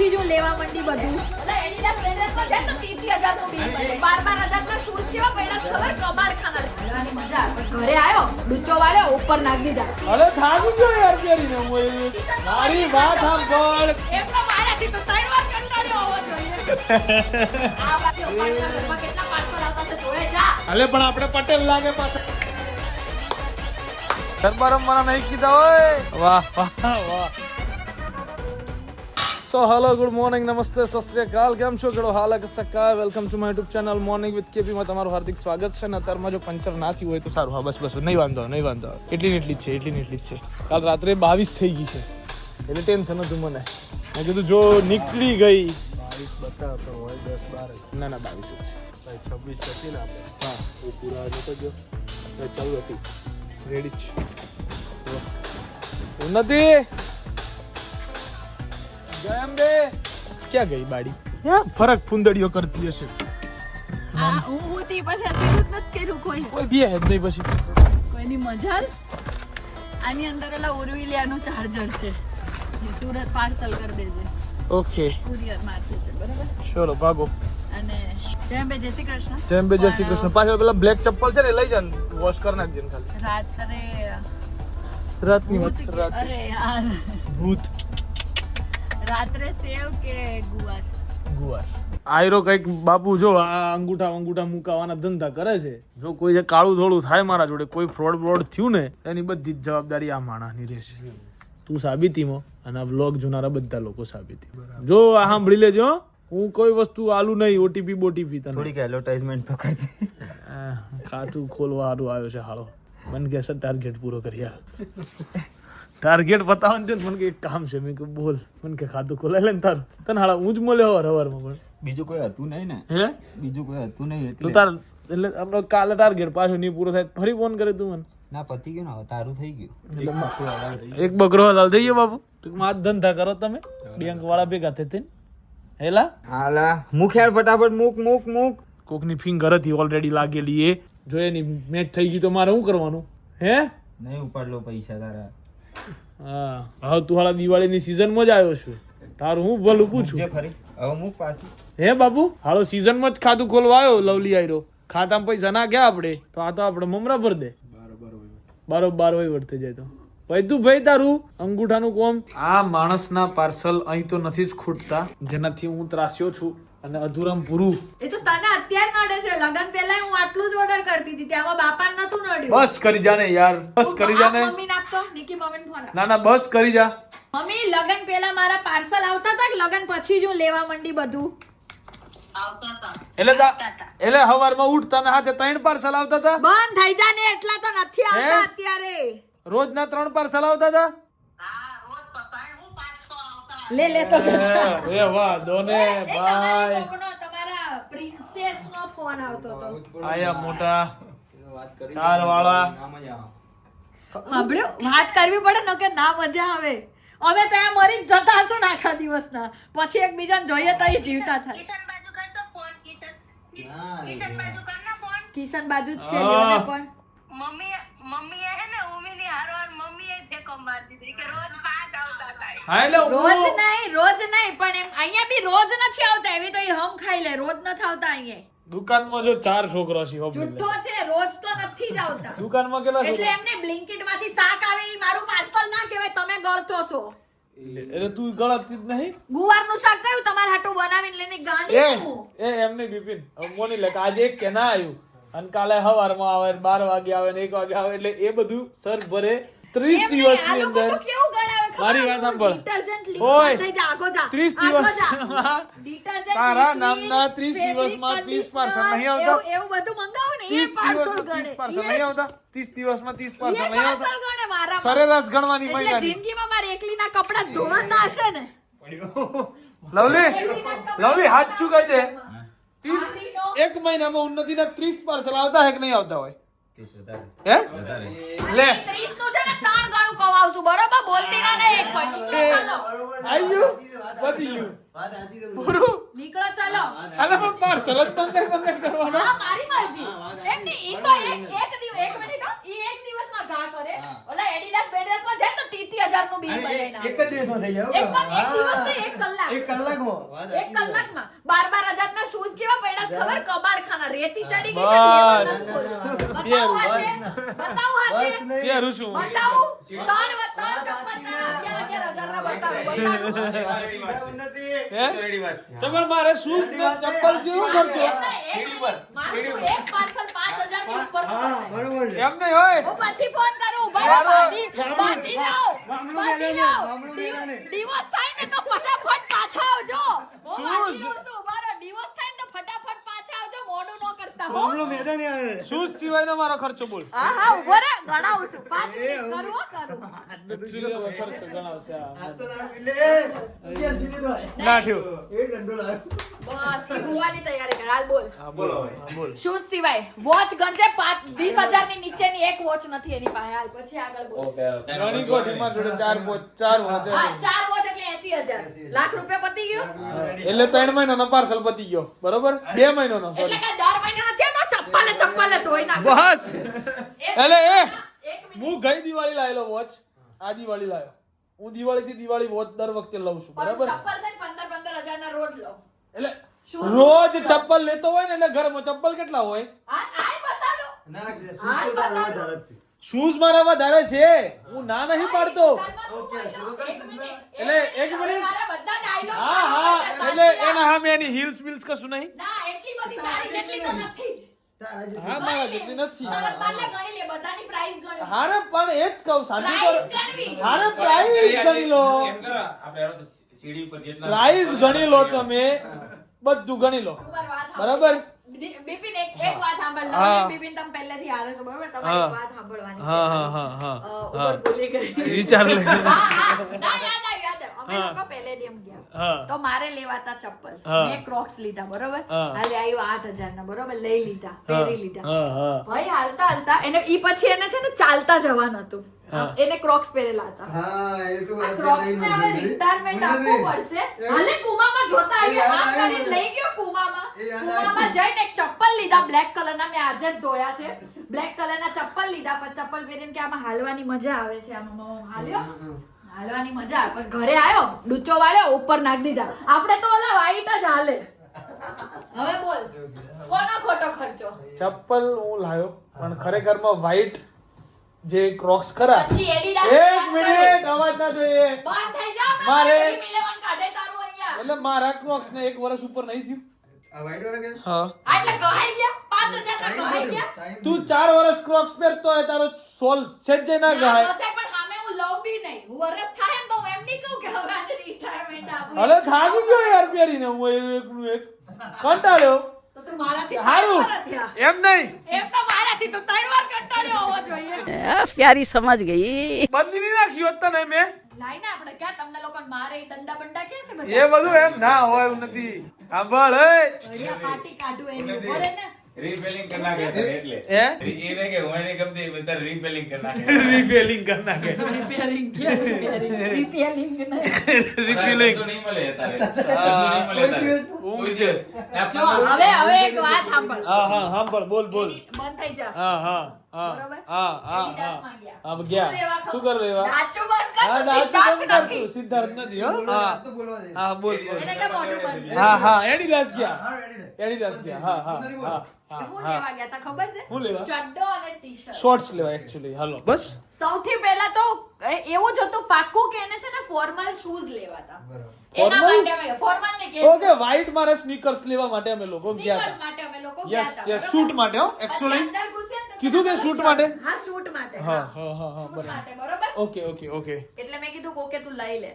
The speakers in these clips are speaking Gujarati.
પછી જો લેવા માંડી બધું. એટલે એની ના ફ્રેન્ડમાં છે તો 30000 નું બિલ બને 12000 માં શૂઝ કેવા પડ્યા ખબર? કબાડ ખાના લેવાની મજા આવે. ઘરે આવ્યો ડૂચો વાળ્યો ઉપર નાખી દીધા. અરે થાકી ગયો યાર કેરીને હું. મારી વાત સાંભળ. એમનો મારાથી તો ત્રણ વાર કંટાળ્યો હોવો જોઈએ. આ બાકી ઉપરના ઘરમાં કેટલા parcel આવતા છે જોયે જા. અલે પણ આપણે પટેલ લાગે પાછા. ગરબા મને નહીં કીધા હોય. વાહ વાહ વાહ. સો હલો ગુડ મોર્નિંગ નમસ્તે સસ્ત્રીયકાલ કેમ છો કેડો હાલ સક્કા welcome to my YouTube channel morning with કેપીમાં તમારું હાર્દિક સ્વાગત છે. ને અત્યારમાં જો પંચર ના થયું હોય તો સારું. હા બસ બસ નહીં વાંધો નહીં વાંધો. એટલી એટલી જ છે એટલી એટલી જ છે. કાલ રાત્રે બાવીસ થઈ ગઈ છે. એટલે ટેન્શન હતું મને. મેં કીધું જો નીકળી ગઈ. બાવીસ બતાવતો હોય દસ બાર. ના ના બાવીસ જ છવ્વીસ હતી ને આપણે? હા. એ પૂરા નીકળજો તો ચૌદ હતી. રેડી જ ઉન્નતિ! જયમ બે ક્યાં ગઈ બાડી? ક્યાં ફરક ફુંદડીઓ કરતી હશે. આ હું હું તી પછી હસીવું જ નથી કર્યું કોઈ. કોઈ બે જ નહીં પછી. કોઈની મજાલ? આની અંદર એલા ઉર્વિલિયાનું ચાર્જર છે. એ સુરત પાર્સલ કરી દેજે. ઓકે કુરિયર મારતે છે બરાબર? ચલો ભાગો. અને જેમ બે જય શ્રી કૃષ્ણ. જયમ બે જય શ્રી કૃષ્ણ. પાછળ પેલા બ્લેક ચપ્પલ છે ને લઈ જા વોશ કરી નાખજે ખાલી. રાત્રે રાતની વાત રાત અરે યાર. ભૂત. રાત્રે સેવ કે ગુવાર? ગુવાર. આયરો કંઈક બાપુ જો આ અંગૂઠા અંગૂઠા મુકાવાના ધંધા કરે છે. જો કોઈ જે કાળું ધોળું થાય મારા જોડે કોઈ ફ્રોડ ફ્રોડ થયું ને એની બધી જ જવાબદારી આ માણસની રહેશે. તું સાબિતીમાં અને આ વ્લોગ જોનારા બધા લોકો સાબિતી. જો આ સાંભળી લેજો હો. હું કોઈ વસ્તુ આલુ નહીં ઓટીપી બોટીપી તને. થોડીક એડવર્ટાઇઝમેન્ટ તો કરજે ખાતું ખોલવા હારું આવ્યો છે હાલો. મન કે ટાર્ગેટ પૂરો કરી આલ ટાર્ગેટ બતાવવાનું છે મને કે એક કામ છે. મેં કે બોલ. મને કે ખાતું ખોલાય લે ને તારું. તને હાલા હું જ મળ્યો હવાર હવારમાં પણ. બીજું કોઈ હતું નહીં ને? હે? બીજું કોઈ હતું નહીં એટલે. તાર એટલે આપણો કાલે ટાર્ગેટ પાછો નહીં પૂરો થાય ફરી ફોન કરે તું મને. ના પતી ગયું ને હવે તારું થઈ ગયું. એક બકરો હલાલ થઈ ગયો બાપુ. તું આ ધંધા કરો તમે. બેંક વાળા ભેગા થઈ હેલા? હાલા. મુખ યાર ફટાફટ મુક મુક મુક. કોકની ફિંગર હતી ઓલરેડી લાગેલી એ. જો એની મેચ થઈ ગઈ તો મારે શું કરવાનું? હે? નહીં ઉપાડ લો પૈસા તારા. હા. હવે તું હાલા દિવાળીની સિઝનમાં જ આવ્યો છું. તારું હું ભલું પૂછું? ફરી. હવે મુક પાછી. હે બાબુ? હાલો સિઝનમાં જ ખાતું ખોલવા આવ્યો લવલી આયરો. ખાતામાં પૈસા ના ગયા આપણે તો આ તો આપણે મમરા ભર દે. બરોબર હોય વર્તે જાય તો. ભાઈ તું ભાઈ તારું અંગૂઠાનું કોમ? આ માણસના પાર્સલ અહીં તો નથી જ ખૂટતા જેનાથી હું ત્રાસ્યો છું. અને અધૂરમ પૂરું એ તો તને અત્યારે નડે છે. લગન પહેલા હું આટલું જ ઓર્ડર કરતી હતી. ત્યાંમાં બાપા નતું નડ્યું. બસ કરી જાને યાર. બસ કરી જાને મમ્મી નાખતો નિકી મમ્મી ફોન ના ના બસ કરી જા. મમ્મી લગન પહેલા મારા પાર્સલ આવતા હતા કે લગન પછી જ હું લેવા માંડી બધું? એટલે એટલે હવારમાં ઉઠતા ને હાથે ત્રણ પાર્સલ આવતા હતા? બંધ થઈ જા ને. એટલા તો નથી આવતા? અત્યારે. રોજના ત્રણ પાર્સલ આવતા હતા? લે લે તો એ વાહ દોને ભાઈ. કોકનો તમારા પ્રિન્સેસ નો ફોન આવતો હતો. આયા મોટા. ચાર વાળા. સાંભળ્યું વાત કરવી પડે ને કે ના મજા આવે. અમે તો એમ મરી જતા હશું ને આખા દિવસના. પછી એકબીજાને જોઈએ તો એ જીવતા થાય. કિશન બાજુ કર તો ફોન કિશન. કિશન બાજુ કર ના ફોન કિશન બાજુ જ છે પણ મમ્મી મમ્મી હે ને ઉમીની મમ્મી મમ્મીએ ફેકો મારી દીધી. કે રોજ પાંચ આવતા હતા હા એટલે રોજ નહીં રોજ નહીં પણ એમ અહીંયા બી રોજ નથી આવતા. એવી તો એ હમ ખાઈ લે. રોજ નથી આવતા અહીંયા. દુકાનમાં જો ચાર છોકરા છે હોપ જુઠ્ઠો છે રોજ તો નથી જ આવતા. દુકાનમાં કેટલા એટલે એમને બ્લિંકિટમાંથી શાક આવે ઈ મારું પાર્સલ ના કહેવાય તમે ગળતો છો. એટલે તું ગળતી જ નહીં? ગુવારનું શાક કયું? તમારા હાટું બનાવીને લઈને ગાંડી હું એ એમને બિપિન મોની લે આજે એક કે ના આવ્યું. અને કાલે સવારમાં આવે બાર વાગે આવે ને એક વાગે આવે એટલે એ બધું સર ભરે ત્રીસ દિવસની અંદર? મારી વાત સાંભળ. ઓય, થઈ જા આગો જા 30 આગો દિવસ. તારા નામના 30 fabric દિવસમાં 30 conditioner, parcel નહીં આવતા? એવું- બધું મંગાવો ને ત્રીસ દિવસ ત્રીસ પાર્સલ નહીં આવતા ત્રીસ દિવસમાં ત્રીસ પાર્સલ નહીં આવતા. સરેરાશ ગણવાની મહિનાની જિંદગીમાં મારે એકલીના કપડાં ધોવાતા હશે ને લવલી લવલી હાથ ચુકાઈ દે ત્રીસ એક મહિનામાં ઉન્નતિના ત્રીસ પાર્સલ આવતા હે કે નહીં આવતા હોય હે? લે. નું છે ને ત્રણ ગણું કમાવશું બરોબર? બોલતી ના નહીં એક પણ. આઈ ગયું પતી વાત સાચી છે બધી. નીકળો ચાલો. અરે પણ પાર્સલ જ બંધ બંધ કરવાનો. હા મારી મરજી. એમ નહીં ઈ તો એક એક દિવસ એક મિનિટ હો, ઈ એક દિવસમાં ઘા કરે. ઓલા એડિડાસ બેડિડાસમાં જાય તો 30000 નું બિલ અને બને એક એક જ દિવસમાં થઈ જાય એક એક દિવસ એક કલાક. એક કલાકમાં. એક કલાકમાં. બાર બાર હજાર ના શૂઝ કેવા પડ્યા છે ખબર? કબાડ ખાના રેતી ચડી ગઈ. છે. બતાવો હાથે. બતાવો હાથે. પહેરું છું. બતાવું. ત્રણ વ- ત્રણ ચપ્પલ ના. અગિયાર અગિયાર હજાર ના બતાવો. બતાવો. નથી. હે? તો પણ મારે શૂઝ ને ચપ્પલ છે. એવું ખર્ચો એમ નહીં, એક મિનિટ. એક પાર્સલ પાંચ હજારની ઉપર હા, બરોબર છે. એમ નહીં હોય? હું પછી ફોન કરું. ઊભા બાંધી- બાંધી લાવ બાંધી લાવ. ડિવોર્સ થાય ને તો ફટાફટ પાછા આવજો. હું શું બાંધી લઉં છું, ઊભા રહો. ડિવોર્સ થાય ને તો ફટાફટ પાછા આવજો કરતા હો. મામલો મેદાને આવે. શૂઝ સિવાયનો મારો ખર્ચો બોલ? હા હા ઊભો રે ગણાવું છું પાંચ મિનિટ કરું હો, કરું. ખર્ચો ગણાવશે. આ. તો ના- સુધી ના થયો. એ દંડો લાવ્યો. બસ ઈ હોવાની તૈયારી કર. હાલ બોલ. હા બોલો બોલ. શૂઝ સિવાય વોચ ગણજે પાંચની નીચેની એક વોચ નથી એની પાસે. હાલ પછી આગળ બોલ. ઘણી કોઠીમાં જોડે ચાર પો- ચાર વોચ હા ચાર વોચ એટલે એસી હજાર. લાખ રૂપિયા પતી ગયો? એટલે ત્રણ મહિનાનો પાર્સલ પતી ગયો બરોબર? બે મહિનાનો એટલે કે દર મહિને નથી આવતો ચપ્પલે ચપ્પલે ધોઈ નાખે. બસ! એટલે એ! હું ગઈ દિવાળી લાયેલો વોચ આ દિવાળી લાયો હું દિવાળી થી દિવાળી વોચ દર વખતે લઉં છું બરાબર? ચપ્પલ છે ને પંદર પંદર હજાર ના રોજ લો એટલે રોજ ચપ્પલ લેતો હોય ને એટલે ઘરમાં ચપ્પલ કેટલા હોય. શૂઝ મારા વધારે છે. હું ના નહીં પાડતો. એટલે એક મિનિટ. મારા બધા dialogue હા હા એટલે એના હા મેં એની હિલ્સ બિલ્સ કશું નહીં. હા મારા જેટલી નથી. સરસ બારલે ગણી લે બધાની price ગણી. હારે પણ એ જ કહું સાચું કરો હારે પ્રાઇસ ગણી લો. એમ કરો આપણે હેડો તો સીડી ઉપર જેટલા પ્રાઇસ ગણી લો તમે. બધું ગણી લો. વાત બરાબર? સાંભળ. બિપિન એક એક વાત સાંભળ બિપિન તમે પહેલેથી હારે છો બરાબર? તમારી વાત સાંભળવાની છે. હા હા હા. ઉપર ભૂલી ગઈ વિચાર લે હા હા. ના યાદ આવ્યું યાદ આવ્યું. અમે હા. લોકો પેલેડિયમ ગયા. તો મારે લેવાતા ચપ્પલ. મેં ક્રોક્સ લીધા બરોબર. હાલે આવ્યો આઠ હજાર ના બરોબર? લઈ લીધા પહેરી લીધા. ભાઈ હાલતા હાલતા એને ઈ પછી એને છે ને ચાલતા જવાનું હતું. એને ક્રોક્સ પહેરેલા હતા. હા, એ તો ક્રોક્સ ને હવે રિટાયરમેન્ટ આપવું પડશે. હાલે પુમામાં જોતા યાદ આમ કરીને લઈ ગયો પુમામાં પુમામાં જઈને એક ચપ્પલ લીધા બ્લેક કલરના મેં આજે જ ધોયા છે. બ્લેક કલરના ચપ્પલ લીધા પણ ચપ્પલ પહેરીને કે આમાં હાલવાની મજા આવે છે આમાં હાલ્યો. હાલવાની મજા આવે પણ ઘરે આવ્યો ડૂચો વાળ્યો ઉપર નાખી દીધા. આપણે તો ઓલા વાઈટ જ હાલે. હવે બોલ કોનો ખોટો ખર્ચો? ચપ્પલ હું લાયો પણ ખરેખરમાં વ્હાઈટ જે ક્રોક્સ ખરા. પછી એડિડાસ એક મિનિટ અવાજ ના જોઈએ. બંધ થઈ જાવ મારે- કાઢે તારું અહીંયા. એટલે મારા ક્રોક્સ ને એક વર્ષ ઉપર નહીં થયું. આ white વાળા હા. એટલે ગહાઈ ગયા પાંચ હજાર ના ગહાઈ ગયા તું ચાર વર્ષ ક્રોક્સ પહેરતો હોય તારો સોલ છે ના ના, ગહાય બસે પણ સામે હું લવ બી નહીં. હું વરસ થાય તો હું એમ નહીં કહું કે હવે આને રિટાયરમેન્ટ આપું. અરે થાકી ગયો યાર પહેરીને. હું એક નું એક. કંટાળ્યો. પ્યારી સમજ ગઈ. બંધી નાખ્યું તને મેં. લાઈ ના આપણે ક્યાં તમને લોકો મારે દંડા બંડા કે છે એ બધું એમ ના હોય નથી. સાંભળ પાર્ટી કાઢું એમ. બોલે રીપેલિંગ કરી નાખે એટલે. હે? એને કે હું એને ગમતી બધા રીપેલિંગ કરી નાખે. રિપેલિંગ કરી નાખે. રિપેરિંગ કે રિપેરિંગ રિપેરિંગ તો નહીં મળે તારે કોઈ જો હવે હવે એક વાત સાંભળ. હા હા સાંભળ બોલ બોલ. બંધ થઈ જા. હા હા સિદ્ધાર્થ નથી. હો? હા. દે, તો બોલવા દે. હા બોલ બોલ. એને કે મોઢું બંધ હા હા એડિડાસ ગયા. હા, એડિડાસ ગયા. હા હા હા. હા હું લેવા ગયા તા ખબર છે? હું લેવા? ચડ્ડો અને ટી-શર્ટ. શોર્ટ્સ લેવા એકચ્યુઅલી હાલો. બસ. સૌથી પહેલા તો એવું જ હતું પાક્કું કે એને છે ને ફોર્મલ શૂઝ લેવાતા બરાબર. એના માટે અમે ફોર્મલ ને કે ઓકે વ્હાઈટ મારે સ્નીકર્સ લેવા માટે અમે લોકો ગયા હતા માટે અમે લોકો ગયા હતા, yes, બરોબર? માટે હો, ને કીધું કે માટે? શૂટ માટે હા બરાબર. Okay okay okay. એટલે મેં કીધું ઓકે તું લઈ લે.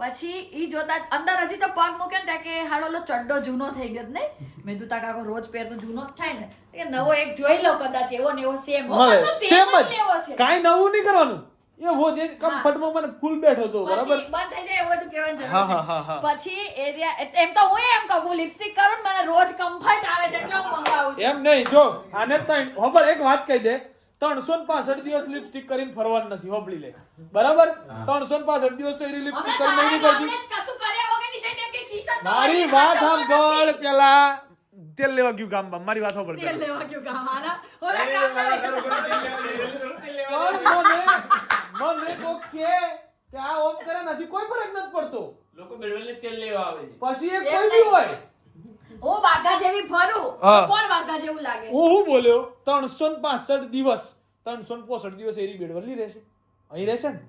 પછી ઈ જોતા અંદર હજી તો પગ મૂકે ને ત્યાં કે હાડો લો ચડ્ડો જૂનો થઈ ગયો નહીં. મેં તું કાકો રોજ પહેરતો જૂનો જ થાય ને. એ નવો એક જોઈ લો કદાચ એવો ને એવો સેમ મળે સેમ લેવો છે. કાઈ નવું નહીં કરવાનું. એ હો જે કમ્ફર્ટમાં મને ફૂલ બેઠો તો બરાબર? બંધ થઈ જાય એવું તો કહેવાની જરૂર. પછી એરિયા એમ તો હું એમ કહું હું લિપસ્ટિક કરું મને રોજ કમ્ફર્ટ આવે છે એટલે હું મંગાવું છું. એમ નહીં જો આને ત્રણ હોબળ એક વાત કહી દે. ત્રણસો ને પાસઠ દિવસ લિપસ્ટિક કરીને ફરવાનું નથી હોબળી લે. બરાબર? ત્રણસો ને પાસઠ દિવસ તો એ લિપસ્ટિક કરીને નહીં કરતી જ મારી વાત સાંભળ પેલા. તેલ લેવા ગયું ગામ મારી વાત સાંભળ તેલ લેવા ગયું ગામ આના. ઓલા મને કે કે આ ઓમ કરે નથી કોઈ ફરક નથી પડતો. લોકો બેડવલને તેલ લેવા આવે છે. પછી એ કોઈ બી હોય. હું વાઘા જેવી ફરું કોણ વાઘા જેવું લાગે? હું હું બોલ્યો? ત્રણસો ને પાસઠ દિવસ. ત્રણસો ને પોસઠ દિવસ એરી બેડવલી રહેશે. અહીં રહેશે ને?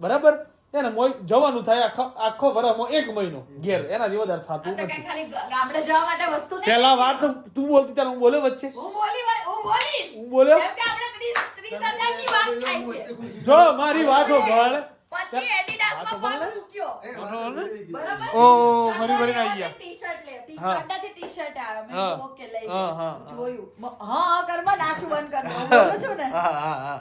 બરાબર? એને મોય જવાનું થાય આખો આખો વરસમાં એક મહિનો ઘેર. એનાથી વધારે આ થતું નથી. ખાલી ગામડે જવા માટે વસ્તુ નહીં પેલા વાત તું બોલતી ત્યારે હું બોલ્યો વચ્ચે. હું બોલી હું બોલીશ. હું બોલ્યો? કેમ કે આપણે ત્રીસ ત્રીસની વાત થાય છે. જો મારી વાત સાંભળ પછી એડિડાસમાં પગ મૂક્યો? બરાબર? ઓ, ચંદો ફરી આવી ગયા. ટી-શર્ટ લે. ટી શર્ટથી ટી-શર્ટ આવ્યો મેં ઓકે લઈ હા. હા, હા. જોયું. હા કર્મ નાચું બંધ કર હું બોલું છું ને? હા હા હા.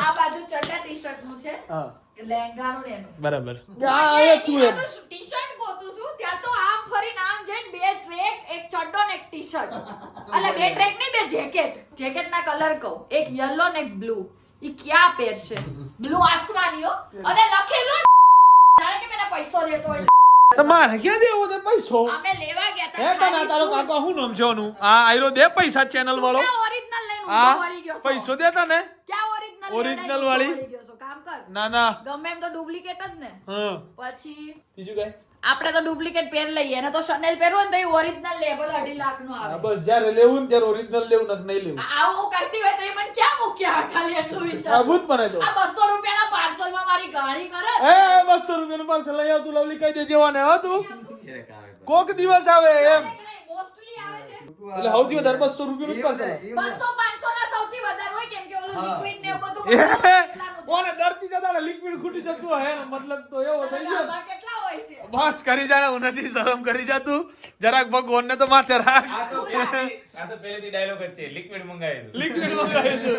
આ બાજુ ચડ્ડા ટી-શર્ટનું છે. હા. લહેંગાનું એનું. બરાબર. આ તું ટી-શર્ટ ગોતું છું? ત્યાં તો આમ ફરીને આમ જઈને બે ટ્રેક એક ચડ્ડો ને એક ટી-શર્ટ એટલે બે ટ્રેક નહીં બે જેકેટ. જેકેટ ના કલર કહું. એક યલો ને એક બ્લુ ઈ ક્યાં પહેરશે? બ્લુ આસમાનીઓ અને લખેલું કારણ કે મેં પૈસો દેતો હોય. તમારે ક્યાં દેવો તે પૈસો? અમે લેવા ગયા હે હતા તને તારો કાકા શું નામ છે ઓનું આ આયરો દે પૈસા ચેનલ વાળો. ઓરિજિનલ લઈને ઊંધો વળી ગયો પૈસો દેતા ને ક્યાં ઓરિજિનલ ઓરિજિનલ વાળી? કામ કર. ના ના. ગમે એમ તો ડુપ્લિકેટ જ ને. હા. પછી બીજું કઈ? આપણે તો ડુપ્લિકેટ પેન લઈએ એને તો શનેલ પહેરવું ને તો એ ઓરિજિનલ લેવલ અઢી લાખનું આવે બસ જ્યારે લેવું ને ત્યારે ઓરિજિનલ લેવું નથી નહીં લેવું. આવું કરતી હોય તો એ મને ક્યાં મૂક્યા ખાલી એટલું વિચાર. અભૂત મને તો. આ બસો રૂપિયાના પાર્સલમાં મારી ગાડી કરે એ બસો રૂપિયાનું પાર્સલ લઈ આવતું લવલી કહી દેજે વાને. ને તું. કોક દિવસ આવે એમ. મોસ્ટલી આવે છે. એટલે સૌથી વધારે બસો રૂપિયાનું પાર્સલ બસો પાંચસો ના સૌથી વધારે હોય કેમ કે ઓલું લિક્વિડ ને બધું કોને ડરતી જતા લિક્વિડ ખૂટી જતું હે મતલબ તો એવો થઈ ગયો. કેટલા હોય છે? બસ કરી જા હું નથી શરમ કરી જાતું. જરાક ભગવાન ને તો માથે રાખ. આ તો પહેલેથી આ તો પહેલેથી ડાયલોગ જ છે. લિક્વિડ મંગાવી દઉં લિક્વિડ મંગાવી દઉં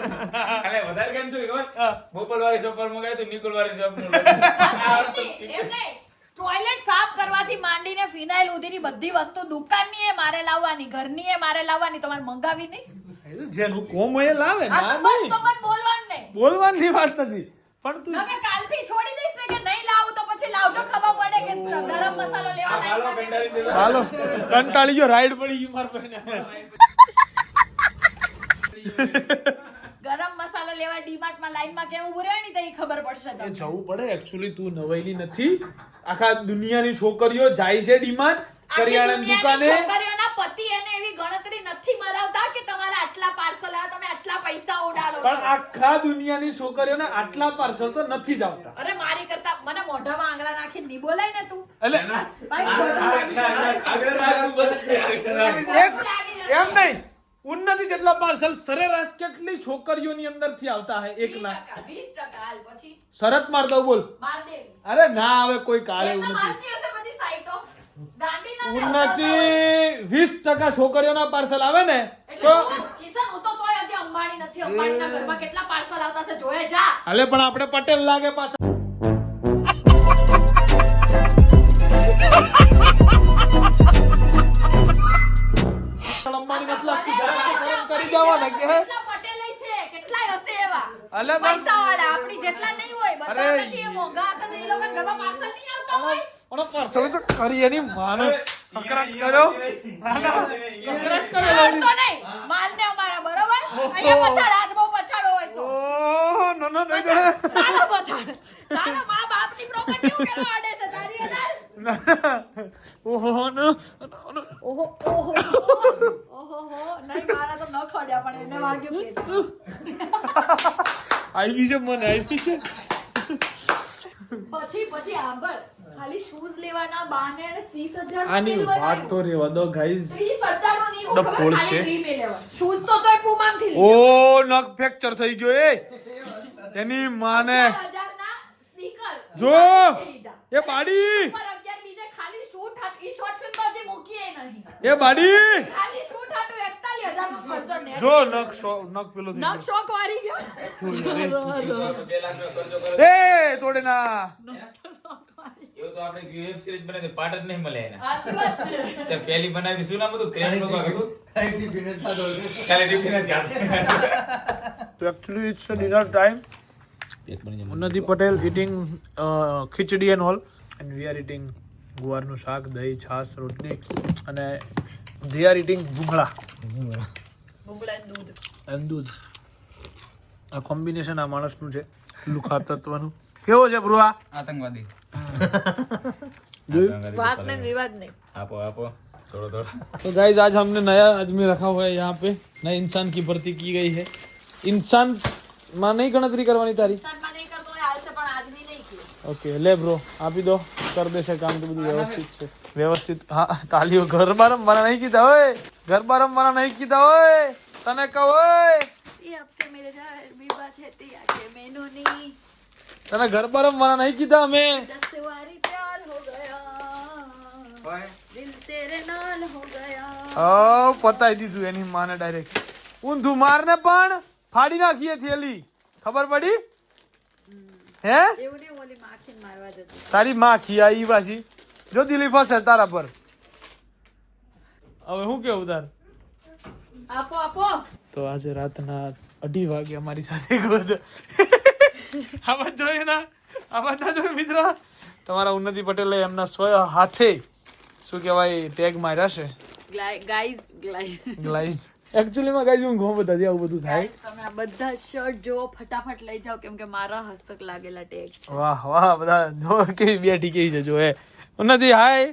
એટલે વધારે કેમ થયું ખબર. વાળી શોપ પર મંગાવી તો નિકોલ વાળી શોપ પર એમ નહીં. ટોયલેટ સાફ કરવાથી માંડીને ફિનાઇલ સુધીની બધી વસ્તુ દુકાનની એ મારે લાવવાની ઘરની એ મારે લાવવાની તમારે મંગાવી નહીં જેનું કોમ એ લાવે આ તો બસ તો પણ બોલવાનું નહીં બોલવાની વાત નથી પણ તું નકર કાલથી છોડી દઈશ ને કે નહીં લાવું તો પછી લાવજો ખબર પડે કે ગરમ મસાલો લેવા ને. દેજો. હાલો કંટાળી ગયો રાઈડ પડી ગઈ માર ગરમ મસાલો લેવા ડીમાર્ટમાં લાઈનમાં કેમ ઉભું રહેવાની તો ઈ ખબર પડશે એ તમને. જવું પડે એકચ્યુઅલી તું નવાઈલી નથી. આખા દુનિયાની છોકરીઓ જાય છે ડીમાર્ટ કરિયાણાની દુકાને. છોકરીઓના પતિ એને એવી ગણતરી નથી મરાવતા કે તમારે આટલા પાર્સલ આ તમે આટલા પૈસા ઉડાડો પણ છો આખા દુનિયાની છોકરીઓને આટલા પાર્સલ તો નથી જ આવતા. અરે મારી કરતા મને મોઢામાં આંગળા નાખી ની બોલાય ને તું. એટલે ભાઈ ગરમ લાગી. આગળ રાખવું બધું આગળ રાખવું. એમ નહીં. ઉન્નતિ જેટલા પાર્સલ સરેરાશ કેટલી છોકરીઓની અંદરથી આવતા હે? એક ના. 20%, 20% હાલ પછી? શરત માર દઉં બોલ અરે ના આવે કોઈ કાળે ઉન્નતિ. નથી ઉન્નતિ વીસ ટકા છોકરીઓના પાર્સલ આવે ને તો નથી. હાલે પણ આપણે પટેલ લાગે પાછા. અંબાણી મતલબ તું જરાક તો શરમ કરી જવાના કે કેટલા પટેલય છે કેટલાય હશે એવા. અલે પૈસાવાળા, આપણી જેટલા નહીં હોય બધા નથી એ મોંઘા હશે તો એ લોકોના ઘરમાં પાર્સલ નહીં આવતા હોય. પણ પાર્સલ તો કરી એની માનો. અકરાટ ઈ- ઈ- કર્યો. ઈ- ઈ- ના, ના, ઈ- ઈ- અકરાટ ના, કર્યો તો નહીં. માલને અમારા બરોબર? અહીંયા પછાડ હાથ બહુ પછાડો હોય તો. ઓહ નો નો નહીં કરે. તારો પછાડ. તારા મા બાપની પ્રોપર્ટી હું આડે છે તારી અડાડ ના, ના. ઓહો નો નો. ઓહો ઓહો ઓહો હો નહીં મારા તો ન ખોડ્યા પણ એને વાગ્યું. આવી છે મને આવી છે. પછી પછી આંબળ. ખાલી શૂઝ લેવાના બાને એને 30000 આની વાત તો રેવા દો ગાઈઝ 30000 નું નહીં, તો ઓ નખ ફ્રેક્ચર થઈ ગયો એ. એની માને. 11,000 ના sneaker જો એ બાડી. ઉપર 11 બીજે ખાલી shoot ઈ short film તો હજી મૂકીએ નહીં. એ બાડી ખાલી shoot હાટું 41,000 નો ખર્ચો ને. જો નખ શો- નખ પેલો નખ શોખ વાળી ગયો. બે લાખ નો ખર્ચો કરે. ગયો. એ તોડે ના એવું તો આપણે વેબ સિરીઝ બનાવી પાર્ટ જ નહીં મળે એને. સાચી વાત છે. તે પહેલી બનાવી શું નામ હતું? ક્રેમ લોકો હતું. કાલે ટિફિન જ યાદ તો એક્ચ્યુઅલી ઇટ્સ ડિનર ટાઈમ એક Unnati Patel eating khichdi and all and we are eating ગુવારનું શાક દહીં છાશ રોટલી અને ધે આર ઇટિંગ ભૂંગળા. ભૂંગળા. દૂધ એન્ડ દૂધ આ કોમ્બિનેશન આ માણસનું છે લુખા તત્વનું કેવો છે બૃહા આતંકવાદી જોયું વાત નહીં વિવાદ નહીં આપો આપો થોડો થોડો तो गाइज आज हमने नया आदमी रखा हुआ है यहाँ पे नए इंसान की भर्ती की गई है इंसान માં નહીં ગણતરી કરવાની તારી ઇન્સાનમાં નહીં કરતો હોય હાલશે પણ આદમી નહીં થયો ઓકે લે બ્રો આપી દો કર દેશે કામ તો બધું વ્યવસ્થિત છે વ્યવસ્થિત. હા તાલીઓ ગરબા રમવાના નહીં કીધા હોય. ગરબા રમવાના નહીં કીધા હોય. તને કહો તને ગરબા રમવાના નહીં કીધા અમે? પતાવી દીધું એની માને ડાયરેક્ટ ઊંધું મારને પણ ફાડી નાખીએ થેલી. ખબર પડી? હે? તારી માખી આવી પાછી જો દિલી ફસે તારા પર. હવે હું કેવું તાર? આપો આપો. તો આજે રાતના અઢી વાગે અમારી સાથે ગોદ આવાજ જોઈએ ના? આવાજ ના જોઈએ મિત્ર? તમારા ઉન્નતિ પટેલે એમના સ્વ હાથે શું કહેવાય ટેગ માર્યા છે? ગાઈઝ ગાઈઝ ગ્લાઇઝ એકચ્યુઅલી માં ગાઈઝ હું ઘઉં બતાવી આવું બધું થાય. તમે આ બધા શર્ટ જો ફટાફટ લઈ જાઓ કેમ કે મારા હસ્તક લાગેલા ટેગ વાહ વાહ બધા જો કેવી બેઠી કેવી છે જો એ ઉન્નતિ હાય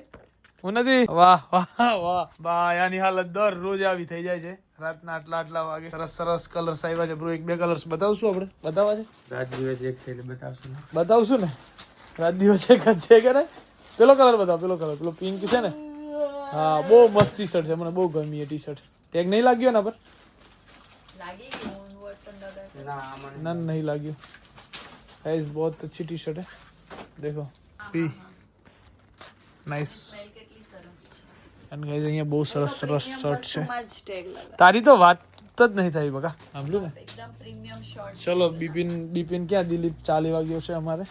ઉન્નતિ વાહ વાહ વાહ બા યાની હાલત દર રોજ આવી થઈ જાય છે રાતના આટલા આટલા વાગે સરસ સરસ કલર્સ આવ્યા છે બ્રો એક બે કલર્સ બતાવશું આપણે બતાવવા છે રાત દિવસ એક છે એટલે બતાવશું ને બતાવશું ને રાત દિવસ એક જ છે કે ને પેલો કલર બતાવો પેલો કલર પેલો પિંક છે ને હા બહુ મસ્ત ટી શર્ટ છે મને બહુ ગમી એ ટી શર્ટ ટેગ નહીં લાગ્યો એના પર લાગી ગયું વોટ્સઅપ લગા ना नहीं लागी गाइस बहुत अच्छी टी शर्ट है देखो सी નાઇસ અને ગાઈઝ અહીંયા બહુ સરસ સરસ શર્ટ છે. તારી તો વાત તો જ નહીં થઈ બકા. સાંભળ્યું ને? ચલો બિપિન બિપિન ક્યાં દિલીપ ચાલી વાગ્યો છે અમારે?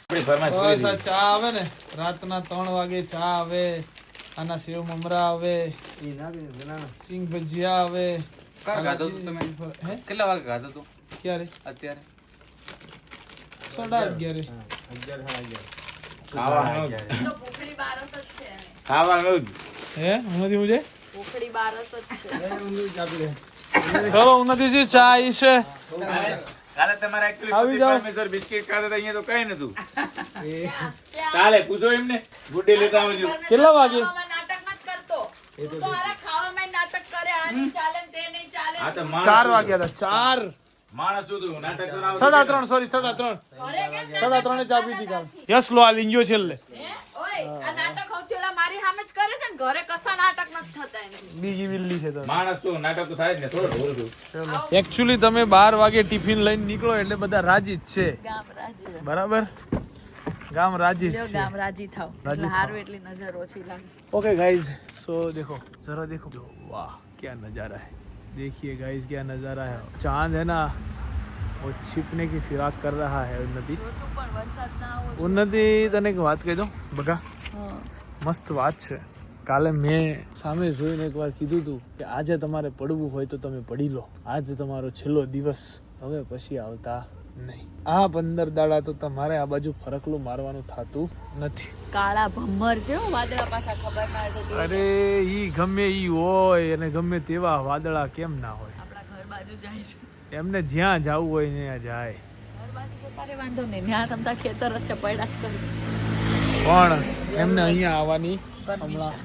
ચા આવે ને. રાતના ત્રણ વાગે ચા આવે આના સેવ મમરા આવે સિંગ ભજીયા આવે. ખાધો કેટલા વાગે ખાધો તું? ક્યારે? અત્યારે? સાડા અગિયારે. અગિયાર હા અગિયાર. ખાવાનું ખાવાનું હે? ઉન્નતિ મુજે ચા આવી છે. કાલે તમારા આવી જાઓ. મેસર બિસ્કિટ ખાતા હતા અહીંયા તો કઈ નતું કાલે પૂછો એમને ગુડ ડે લેતા આવજો. કેટલા વાગે? નાટક હા તો 4 વાગ્યા હતા ચાર. બીજી બિલ્લી તમે બાર વાગે ટિફિન લઈને નીકળો એટલે બધા રાજી જ છે. બરાબર? ગામ રાજી છે. રાજી થાવ. એટલી નજર ઓછી ઓકે ગાઈઝ સો દેખો જરા દેખો. વાહ ક્યાં નજારા હે. देखिए गाइज क्या नज़ारा है चांद है ना वो छिपने की फिराक कर रहा है उन्नति તું પણ વરસાદ ના આવો ઉન્નતિ તને એક વાત કહી દઉં બગા મસ્ત વાત છે કાલે મેં સામે જોઈને એકવાર કીધું હતું કે આજે તમારે પડવું હોય તો તમે પડી લો આજ તમારો છેલ્લો દિવસ હવે પછી આવતા નહીં. આ પંદર દાડા તો તમારે આ બાજુ ફરકલું મારવાનું થતું નથી. કાળા ભમર છે હો, વાદળા પાછા ખબર ના હોય અરે ઈ ગમે ઈ હોય અને ગમે તેવા વાદળા કેમ ના હોય. આપણા ઘર બાજુ જાય છે. એમને જ્યાં જવું હોય ત્યાં જાય. ઘર બાજુ જતા રે વાંધો નહીં. ત્યાં તમતા ખેતર જ છે પડ્યા જ કરી. પણ એમને અહીંયા આવવાની પરમિશન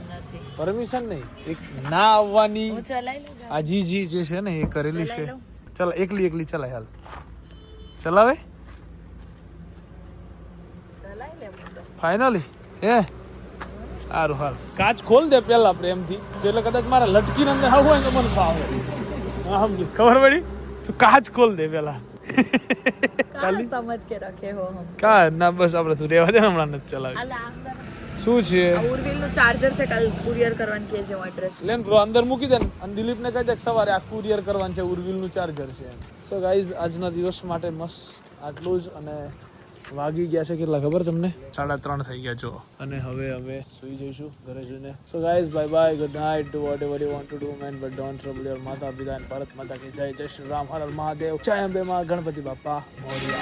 પરમિશન નહીં એક ના આવવાની હું ચલાઈ લઉં આ જીજી જે છે ને એ કરેલી છે. ચાલ એકલી એકલી ચલાય હાલ. ચલાવે? ફાઈનલી ફાઇનલી હે? સારું હાલ કાચ ખોલ દે પેલા પ્રેમથી. તો એટલે કદાચ મારા લટકીને અંદર આવું હોય તો મને ભાવે હા, સમજી. ખબર પડી? તું કાચ ખોલ દે પેલા. કાલ સમજ કે રખે હો કા? ના બસ આપણે શું રહેવા દે હમણાં નથી ચલાવી શું છે? ઉર્વિલનું ચાર્જર છે કાલ કુરિયર કરવાનું કે છે હું એડ્રેસ લેન બ્રો અંદર મૂકી દે ને. અને દિલીપને કહી દે સવારે આ કુરિયર કરવાનું છે ઉર્વિલનું ચાર્જર છે સો ગાઈઝ આજના દિવસ માટે મસ્ત આટલું જ અને વાગી ગયા છે કેટલા ખબર તમને? સાડા ત્રણ થઈ ગયા જો. અને હવે અમે સુઈ જઈશું ઘરે જઈને. So guys bye bye good night to whatever you want to do man but don't trouble your માતા પિતા એન્ડ ભારત માતા કે જય જય શ્રી રામ હર હર મહાદેવ. જય અંબે મા ગણપતિ બાપા. મોરિયા.